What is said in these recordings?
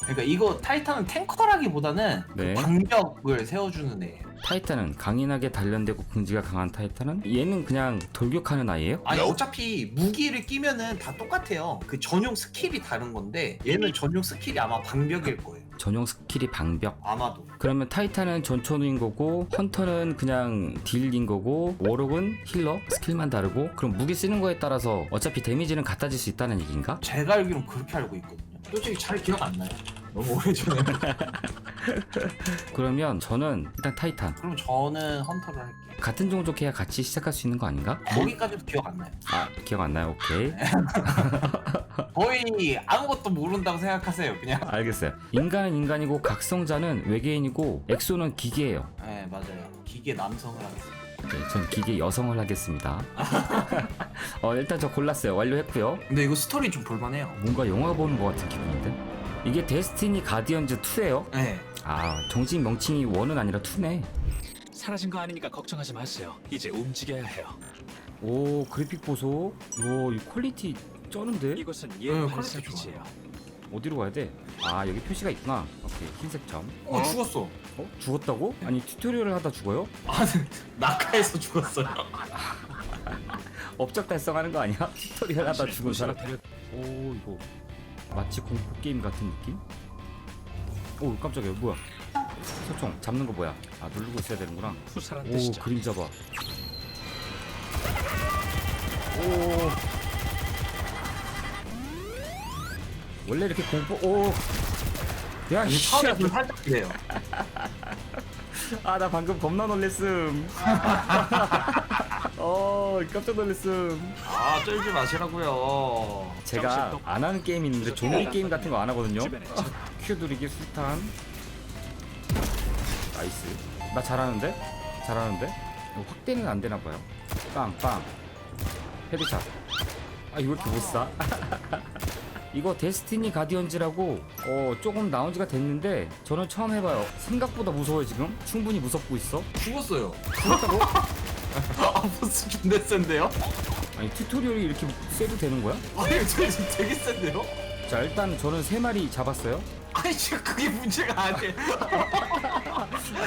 그러니까 이거 타이탄은 탱커라기보다는 네. 그 방벽을 세워주는 애. 타이탄은 강인하게 단련되고 긍지가 강한 타이탄은 얘는 그냥 돌격하는 아이예요? 아니 어차피 무기를 끼면은 다 똑같아요. 그 전용 스킬이 다른 건데 얘는 전용 스킬이 아마 방벽일 거예요. 전용 스킬이 방벽. 아마도. 그러면 타이탄은 전초인 거고 헌터는 그냥 딜인 거고 워록은 힐러 스킬만 다르고 그럼 무기 쓰는 거에 따라서 어차피 데미지는 같아질 수 있다는 얘기인가? 제가 알기로는 그렇게 알고 있거든요. 솔직히 잘 기억 안 나요. 너무 오래전에. 그러면 저는 일단 타이탄 그럼 저는 헌터를 할게요. 같은 종족 해야 같이 시작할 수 있는 거 아닌가? 거기까지도 기억 안 나요. 아 기억 안 나요 오케이 거의 아무것도 모른다고 생각하세요. 그냥. 알겠어요 인간은 인간이고 각성자는 외계인이고 엑소는 기계예요 네 맞아요. 기계 남성을 하겠습니다. 네, 전 기계 여성을 하겠습니다 어 일단 저 골랐어요 완료했고요 근데 이거 스토리 좀 볼만해요. 뭔가 영화 보는 것 같은 기분인데 이게 데스티니 가디언즈 2예요 네. 아 정식 명칭이 1은 아니라 2네 사라진 거 아니니까 걱정하지 마세요. 이제 움직여야 해요. 오 그래픽 보소 오 이 퀄리티 쩌는데 이곳은 응, 예고 퀄리티 발사 좋아. 기지예요. 어디로 가야 돼? 아 여기 표시가 있구나 오케이 흰색 점 어 죽었어. 어? 죽었다고? 아니 튜토리얼을 하다 죽어요? 아 낙하에서 죽었어요. 업적 달성하는 거 아니야? 튜토리얼 하다 죽은 사람 오 이거 마치 공포 게임 같은 느낌? 오 깜짝이야 뭐야 소총 잡는 거 뭐야 아 누르고 있어야 되는구나 후사란 오 뜻이죠. 그림자 봐 오. 원래 이렇게 공포 오. 야, 이 씨. 처음에 좀 살짝 그래요. 아, 나 방금 겁나 놀랬음. 어, 깜짝 놀랬음. 아 쫄지 마시라고요. 제가 안 하는 게임이 있는데 좀비 게임 같은 거 안 하거든요. 큐 누르기 술탄. 나이스. 나 잘하는데? 잘하는데? 이거 확대는 안 되나 봐요. 빵 빵. 헤드샷. 아, 이거 왜 이렇게 못 쏴? 이거 데스티니 가디언즈라고 어 조금 나온 지가 됐는데 저는 처음 해봐요. 생각보다 무서워요 지금. 충분히 무섭고 있어. 죽었어요. 죽었다고? 아 보스 존나 센데요? 아니 튜토리얼이 이렇게 세도 되는 거야? 아니 저 지금 되게 센데요? 자 일단 저는 세 마리 잡았어요. 아니 지금 그게 문제가 아니에요.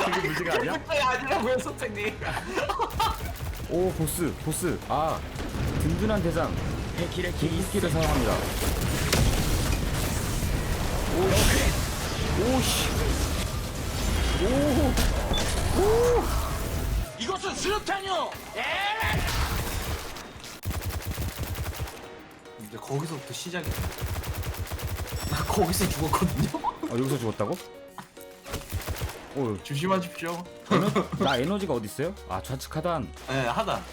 그게 문제가 아니야? 문제가 아니라고요 선생님. 오 보스 보스 아 든든한 대장 백일의 기기를 사용합니다 오씨 오 이것은 수류탄이요. 이제 거기서부터 시작이야. 나 거기서 죽었거든요. 아, 여기서 죽었다고? 오 조심하십시오. 에너, 나 에너지가 어디 있어요? 아 좌측 하단 네 하단.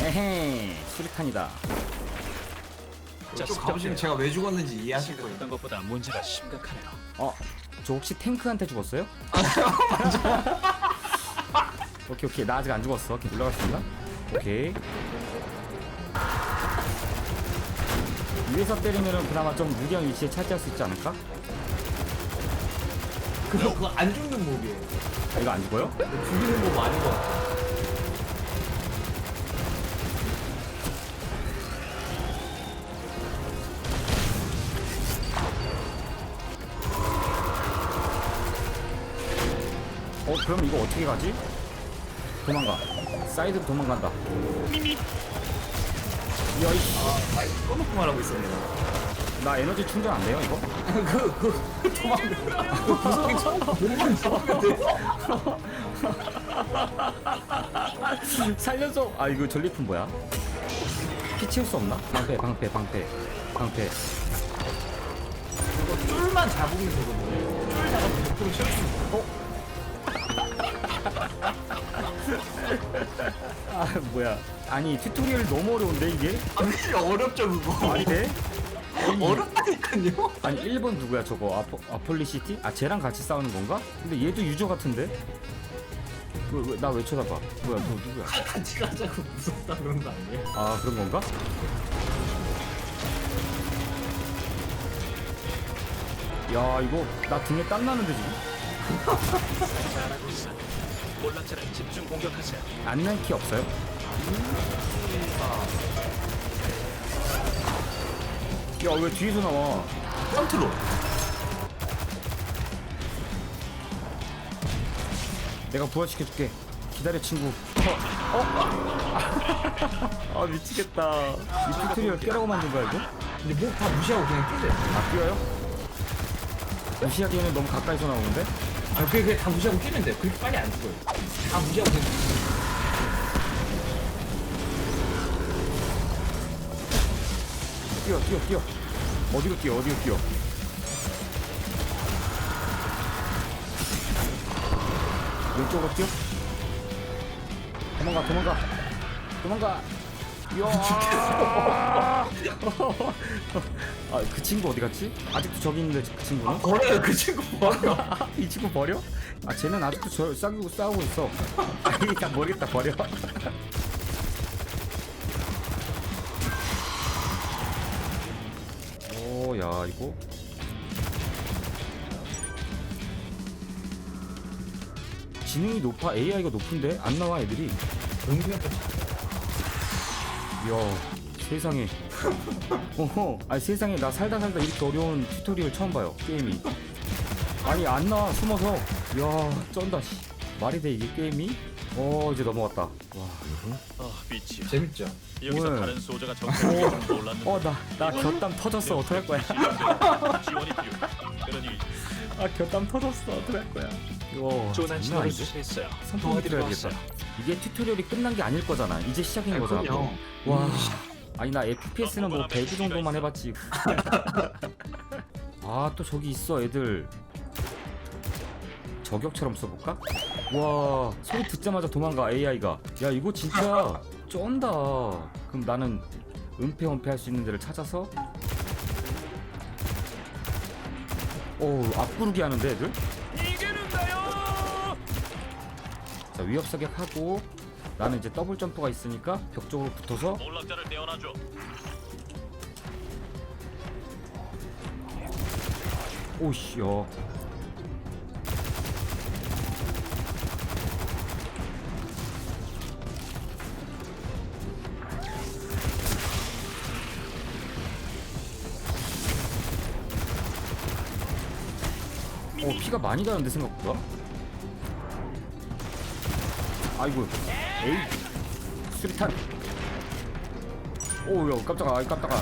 에헤 수리탄이다 좀 가보시면 제가 왜 죽었는지 이해하실 거예요. 생각했던 것보다 문제가 심각하네요. 어 저 혹시 탱크한테 죽었어요? 오케이 오케이 나 아직 안 죽었어 오케이 올라갔습니다 오케이 위에서 때리면은 그나마 좀 무리한 위치에 차지할 수 있지 않을까? 그거 그거 안 죽는 몹이에요. 아 이거 안 죽어요? 죽이는 몹 아닌 것 같아. 어 그럼 이거 어떻게 가지? 도망가 사이드로 도망간다 야이씨 아, 꺼놓고 말하고 있었네요. 나 에너지 충전 안 돼요 이거? 그, 그, 그 도망, 그 구석이 처음 몸만 잡으면 돼요. 살려줘 아 이거 전리품 뭐야? 피 치울 수 없나? 방패 방패 방패 방패 이거 쫄만 잡으면 되거든요. 쫄 잡아서 100% 채울 수 아 뭐야 아니 튜토리얼 너무 어려운데 이게? 아, 그게 어렵죠, 그거. 말이 돼? 어렵다니까요. 아니 1번 누구야 저거 아포, 아폴리시티? 아 쟤랑 같이 싸우는 건가? 근데 얘도 유저 같은데? 나왜 쳐다봐 뭐야 너 누구야 같이 가자고 무섭다 그런 거 아니에요? 아 그런 건가? 야 이거 나 등에 땀 나는데 지금? 몰락자를 집중 공격하세요. 안날키 없어요? 야 왜 뒤에서 나와? 컨트롤. 내가 부활시켜줄게. 기다려 친구. 어? 어? 아 미치겠다. 이 튜토리얼 깨라고 만든 거야 이거? 근데 목다 무시하고 그냥 뛰대. 아 뛰어요? 무시하기에는 너무 가까이서 나오는데? 아, 그게, 그게 다 무시하고 끼면 돼. 그렇게 빨리 안 죽어요. 다 무시하고 그냥. 뛰어 뛰어 뛰어 어디로 뛰어 어디로 뛰어 왼쪽으로 뛰어 도망가 도망가 도망가 이야 아 그 친구 어디 갔지? 아직도 저기 있는데 그 친구는? 버려요, 그 친구 버려. 이 친구 버려? 아 쟤는 아직도 저 싸우고 싸우고 있어 아니 나 모르겠다 버려 오 야 이거 지능이 높아 AI가 높은데 안 나와 애들이 은근히 이야 세상에 어허 아니 세상에 나 살다 살다 이렇게 어려운 튜토리얼 처음 봐요 게임이 아니 안 나와 숨어서 이야 쩐다 씨 말이 돼 이게 게임이 어 이제 넘어갔다 와 아, 미치요. 재밌죠? 여기서 뭘. 다른 소저가 정착이 좀 몰랐는데. 어나 나 곁담 터졌어 어떡할 거야 지원이 필요. 그러니 아 곁담 터졌어 어떡할 거야 이거 조난 장난 신호를 아닌데? 수신했어요. 선풍기 왔어요. 이게 튜토리얼이 끝난 게 아닐 거잖아 이제 시작인 거잖아 그럼요. 또. 와 아니 나 FPS는 뭐 배구 정도만 해봤지. 아 또 저기 있어 애들. 저격처럼 써볼까? 와 소리 듣자마자 도망가 AI가. 야 이거 진짜 쩐다. 그럼 나는 은폐 은폐 할 수 있는 데를 찾아서? 오 앞구르기 하는데 애들? 자 위협 사격 하고 나는 이제 더블 점프가 있으니까 벽 쪽으로 붙어서 몰락자를 떼어놔줘. 오씨 야어 피가 많이 가는데 생각보다 아이고. 에이. 수리탄. 오야 깜짝아. 아이 깜짝아